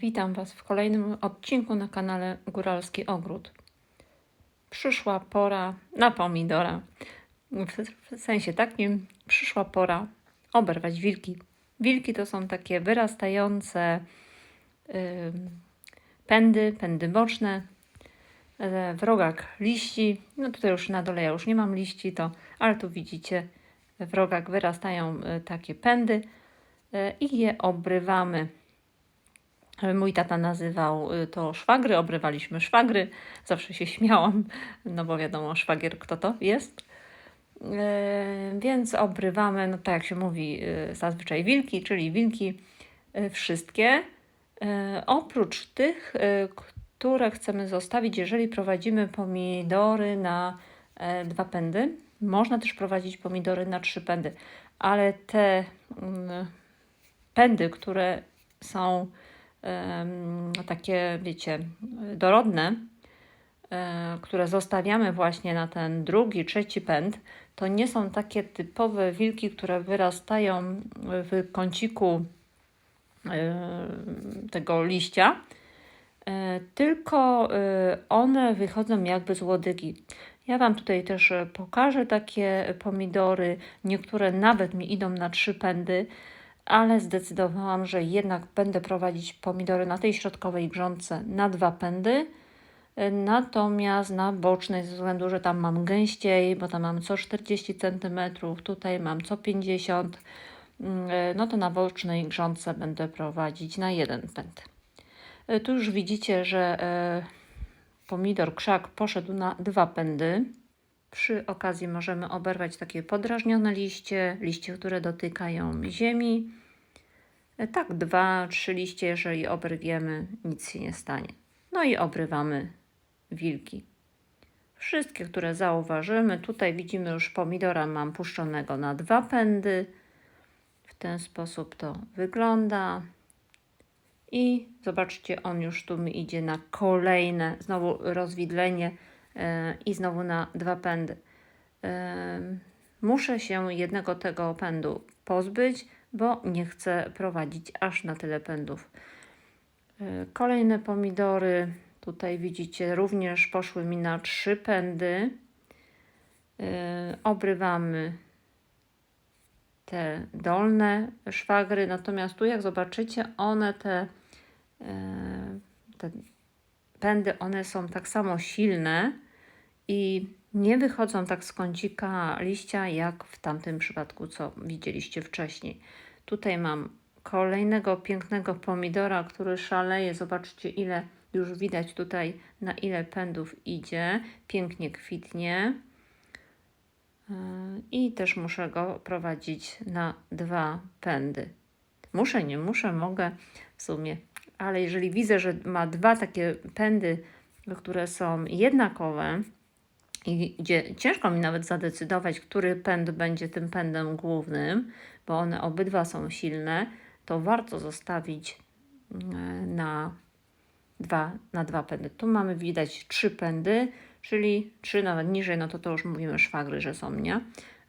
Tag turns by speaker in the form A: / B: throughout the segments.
A: Witam Was w kolejnym odcinku na kanale Góralski Ogród. Przyszła pora na pomidora. W- sensie takim przyszła pora oberwać wilki. Wilki to są takie wyrastające ym, pędy, pędy boczne e, w rogach liści. No tutaj już na dole ja już nie mam liści, to, ale tu widzicie w rogach wyrastają e, takie pędy e, i je obrywamy. Mój tata nazywał y, to szwagry, obrywaliśmy szwagry. Zawsze się śmiałam, no bo wiadomo, szwagier kto to jest. E, Więc obrywamy, no tak jak się mówi, y, zazwyczaj wilki, czyli wilki y, wszystkie, oprócz tych, y, które chcemy zostawić, jeżeli prowadzimy pomidory na e, dwa pędy. Można też prowadzić pomidory na trzy pędy, ale te mm, pędy, które są takie, wiecie, dorodne, e, które zostawiamy właśnie na ten drugi, trzeci pęd, to nie są takie typowe wilki, które wyrastają w kąciku e, tego liścia, e, tylko one wychodzą jakby z łodygi. Ja Wam tutaj też pokażę takie pomidory. Niektóre nawet mi idą na trzy pędy, ale zdecydowałam, że jednak będę prowadzić pomidory na tej środkowej grządce na dwa pędy. Natomiast na bocznej, ze względu, że tam mam gęściej, bo tam mam co 40 cm, tutaj mam co 50 mm, no to na bocznej grządce będę prowadzić na jeden pęd. E, Tu już widzicie, że e, pomidor krzak poszedł na dwa pędy. Przy okazji możemy oberwać takie podrażnione liście, liście, które dotykają ziemi. E, Tak, dwa, trzy liście, jeżeli oberwiemy, nic się nie stanie. No i obrywamy wilki. Wszystkie, które zauważymy, tutaj widzimy już pomidora mam puszczonego na dwa pędy. W ten sposób to wygląda. I zobaczcie, on już tu mi idzie na kolejne, znowu rozwidlenie e, i znowu na dwa pędy. Em, Muszę się jednego tego pędu pozbyć, bo nie chcę prowadzić aż na tyle pędów. E, Kolejne pomidory, tutaj widzicie, również poszły mi na trzy pędy. E, Obrywamy te dolne szwagry, natomiast tu jak zobaczycie, one te, e, te pędy, one są tak samo silne i nie wychodzą tak z kącika liścia, jak w tamtym przypadku, co widzieliście wcześniej. Tutaj mam kolejnego pięknego pomidora, który szaleje. Zobaczcie, ile już widać tutaj, na ile pędów idzie. Pięknie kwitnie. Yy, I też muszę go prowadzić na dwa pędy. Muszę, nie muszę, mogę w sumie, ale jeżeli widzę, że ma dwa takie pędy, które są jednakowe, i gdzie ciężko mi nawet zadecydować, który pęd będzie tym pędem głównym, bo one obydwa są silne, to warto zostawić mm, na dwa, na dwa pędy. Tu mamy widać trzy pędy, czyli trzy nawet niżej, no to to już mówimy szwagry, że są, nie?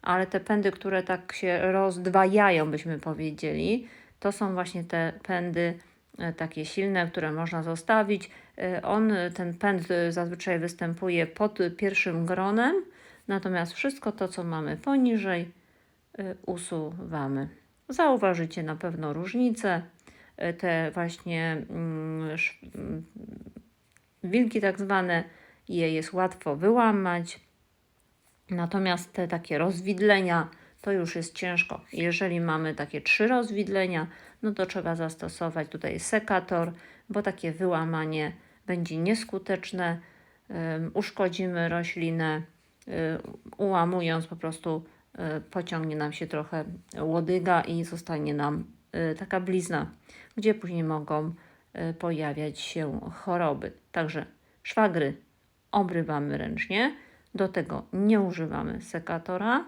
A: Ale te pędy, które tak się rozdwajają, byśmy powiedzieli, to są właśnie te pędy e, takie silne, które można zostawić. E, On, ten pęd e, zazwyczaj występuje pod pierwszym gronem, natomiast wszystko to, co mamy poniżej, e, usuwamy. Zauważycie na pewno różnicę. E, Te właśnie mm, mm, wilki tak zwane, je jest łatwo wyłamać. Natomiast te takie rozwidlenia to już jest ciężko. Jeżeli mamy takie trzy rozwidlenia, no to trzeba zastosować tutaj sekator, bo takie wyłamanie będzie nieskuteczne. Uszkodzimy roślinę, y, ułamując po prostu y, pociągnie nam się trochę łodyga i zostanie nam y, taka blizna, gdzie później mogą pojawiać się choroby. Także szwagry obrywamy ręcznie, do tego nie używamy sekatora.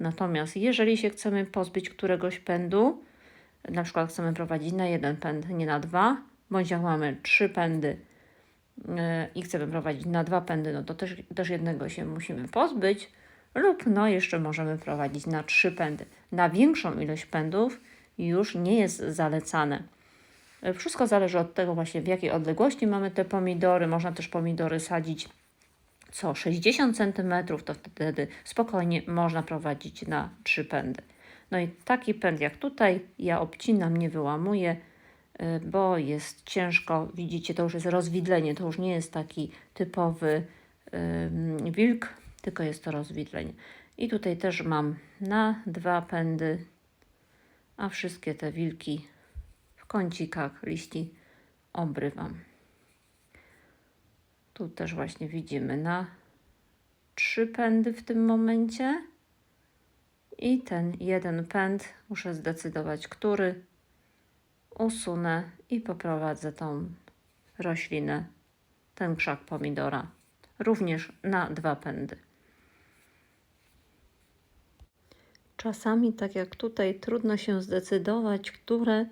A: Natomiast jeżeli się chcemy pozbyć któregoś pędu, na przykład chcemy prowadzić na jeden pęd, nie na dwa, bądź jak mamy trzy pędy yy, i chcemy prowadzić na dwa pędy, no to też, też jednego się musimy pozbyć, lub no jeszcze możemy prowadzić na trzy pędy. Na większą ilość pędów już nie jest zalecane E, Wszystko zależy od tego właśnie w jakiej odległości mamy te pomidory. Można też pomidory sadzić co 60 cm, to wtedy spokojnie można prowadzić na trzy pędy. No i taki pęd jak tutaj ja obcinam, nie wyłamuję, y, bo jest ciężko. Widzicie, to już jest rozwidlenie, to już nie jest taki typowy wilk, tylko jest to rozwidlenie. I tutaj też mam na dwa pędy, a wszystkie te wilki w kącikach liści obrywam. Tu też właśnie widzimy na trzy pędy w tym momencie. I ten jeden pęd muszę zdecydować, który usunę i poprowadzę tą roślinę, ten krzak pomidora, również na dwa pędy. Czasami, tak jak tutaj, trudno się zdecydować, które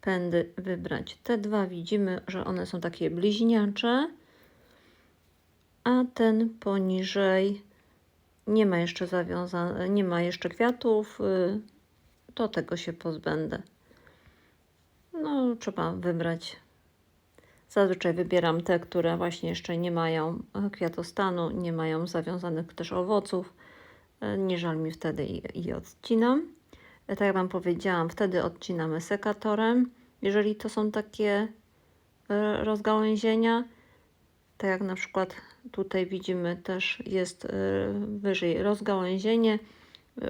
A: pędy wybrać. Te dwa widzimy, że one są takie bliźniacze, a ten poniżej nie ma jeszcze zawiązane, nie ma jeszcze kwiatów, y, to tego się pozbędę. No, trzeba wybrać. Zazwyczaj wybieram te, które właśnie jeszcze nie mają e, kwiatostanu, nie mają zawiązanych też owoców. E, Nie żal mi wtedy i, i odcinam. E, Tak jak Wam powiedziałam, wtedy odcinamy sekatorem. Jeżeli to są takie rozgałęzienia, tak jak na przykład tutaj widzimy też jest y, wyżej rozgałęzienie.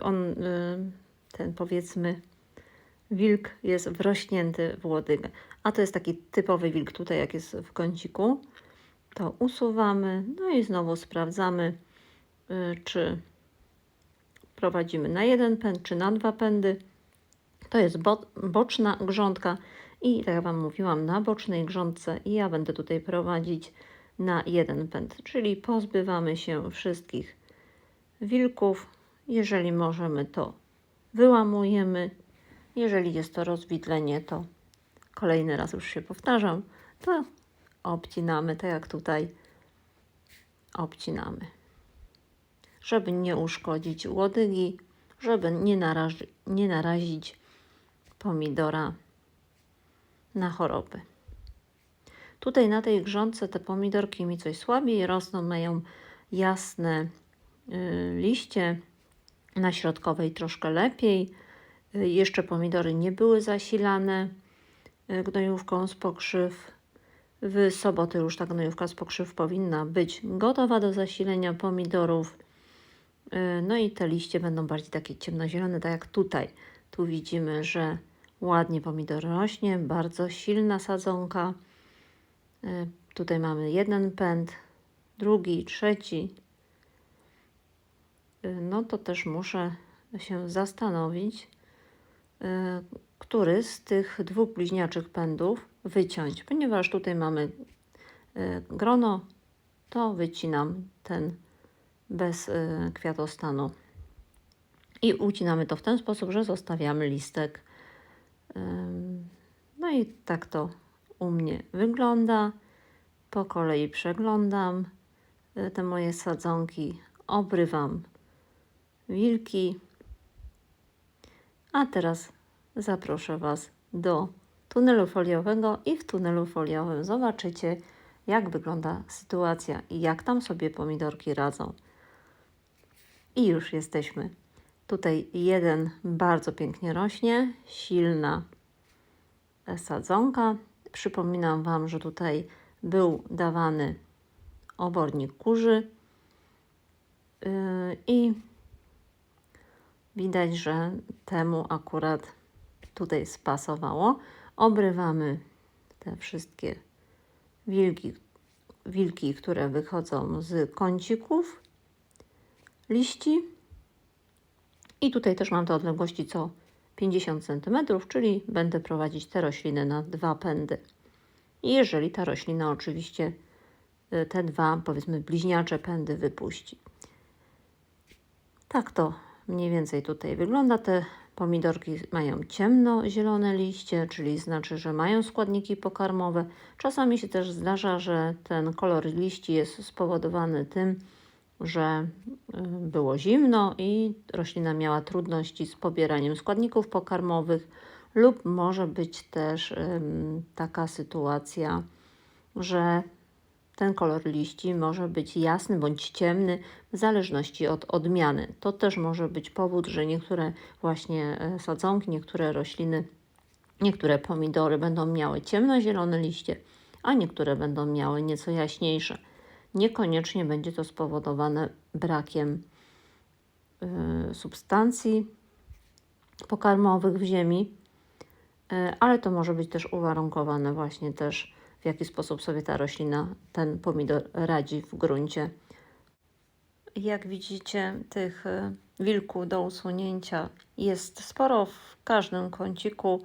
A: On, y, ten powiedzmy wilk jest wrośnięty w łodygę. A to jest taki typowy wilk tutaj jak jest w kąciku. To usuwamy, no i znowu sprawdzamy, y, czy prowadzimy na jeden pęd, czy na dwa pędy. To jest bo boczna grządka i tak jak Wam mówiłam, na bocznej grządce i ja będę tutaj prowadzić na jeden pęd, czyli pozbywamy się wszystkich wilków. Jeżeli możemy, to wyłamujemy. Jeżeli jest to rozwidlenie, to kolejny raz już się powtarzam, to obcinamy, tak jak tutaj obcinamy. Żeby nie uszkodzić łodygi, żeby nie, narazi, nie narazić pomidora na choroby. Tutaj na tej grządce te pomidorki mi coś słabiej rosną, mają jasne y, liście, na środkowej troszkę lepiej. Y, jeszcze pomidory nie były zasilane y, gnojówką z pokrzyw. W sobotę już ta gnojówka z pokrzyw powinna być gotowa do zasilenia pomidorów. No i te liście będą bardziej takie ciemnozielone, tak jak tutaj. Tu widzimy, że ładnie pomidor rośnie, bardzo silna sadzonka. Y, Tutaj mamy jeden pęd, drugi, trzeci. Y, No to też muszę się zastanowić, y, który z tych dwóch bliźniaczych pędów wyciąć, ponieważ tutaj mamy grono, to wycinam ten bez kwiatostanu. I ucinamy to w ten sposób, że zostawiamy listek. No i tak to u mnie wygląda. Po kolei przeglądam y, te moje sadzonki, obrywam wilki. A teraz zaproszę Was do tunelu foliowego i w tunelu foliowym zobaczycie, jak wygląda sytuacja i jak tam sobie pomidorki radzą. I już jesteśmy. Tutaj jeden bardzo pięknie rośnie, silna sadzonka. Przypominam Wam, że tutaj był dawany obornik kurzy yy, i widać, że temu akurat tutaj spasowało. Obrywamy te wszystkie wilki, wilki, które wychodzą z kącików liści. I tutaj też mam te odległości co 50 cm, czyli będę prowadzić te rośliny na dwa pędy. I jeżeli ta roślina oczywiście y, te dwa, powiedzmy, bliźniacze pędy wypuści. Tak to mniej więcej tutaj wygląda. Te pomidorki mają ciemno-zielone liście, czyli znaczy, że mają składniki pokarmowe. Czasami się też zdarza, że ten kolor liści jest spowodowany tym, że y, było zimno i roślina miała trudności z pobieraniem składników pokarmowych lub może być też taka sytuacja, że ten kolor liści może być jasny bądź ciemny, w zależności od odmiany. To też może być powód, że niektóre właśnie e, sadzonki, niektóre rośliny, niektóre pomidory będą miały ciemnozielone liście, a niektóre będą miały nieco jaśniejsze. Niekoniecznie będzie to spowodowane brakiem y, substancji pokarmowych w ziemi, y, ale to może być też uwarunkowane właśnie też w jaki sposób sobie ta roślina, ten pomidor radzi w gruncie. Jak widzicie, tych y, wilków do usunięcia jest sporo w każdym kąciku,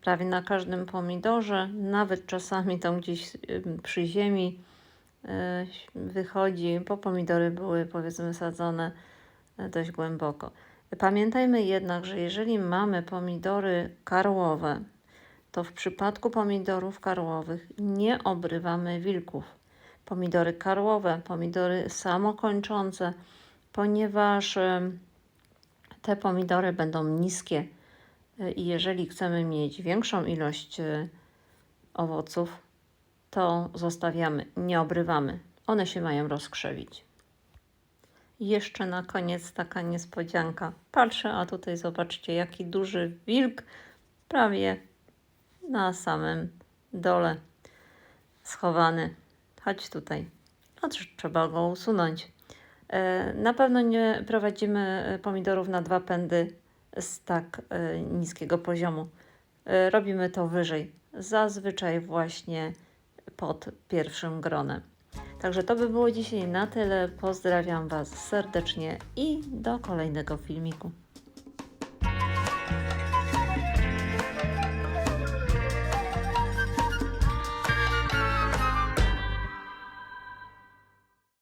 A: prawie na każdym pomidorze, nawet czasami tam gdzieś y, przy ziemi y, wychodzi, bo pomidory były powiedzmy sadzone y, dość głęboko. Pamiętajmy jednak, że jeżeli mamy pomidory karłowe, to w przypadku pomidorów karłowych nie obrywamy wilków. Pomidory karłowe, pomidory samokończące, ponieważ te pomidory będą niskie i jeżeli chcemy mieć większą ilość y, owoców, to zostawiamy, nie obrywamy. One się mają rozkrzewić. Jeszcze na koniec taka niespodzianka. Patrzę, a tutaj zobaczcie, jaki duży wilk, prawie na samym dole schowany. Chodź tutaj. No, trz- trzeba go usunąć. E, Na pewno nie prowadzimy e, pomidorów na dwa pędy z tak e, niskiego poziomu. E, Robimy to wyżej, zazwyczaj właśnie pod pierwszym gronem. Także to by było dzisiaj na tyle. Pozdrawiam Was serdecznie i do kolejnego filmiku.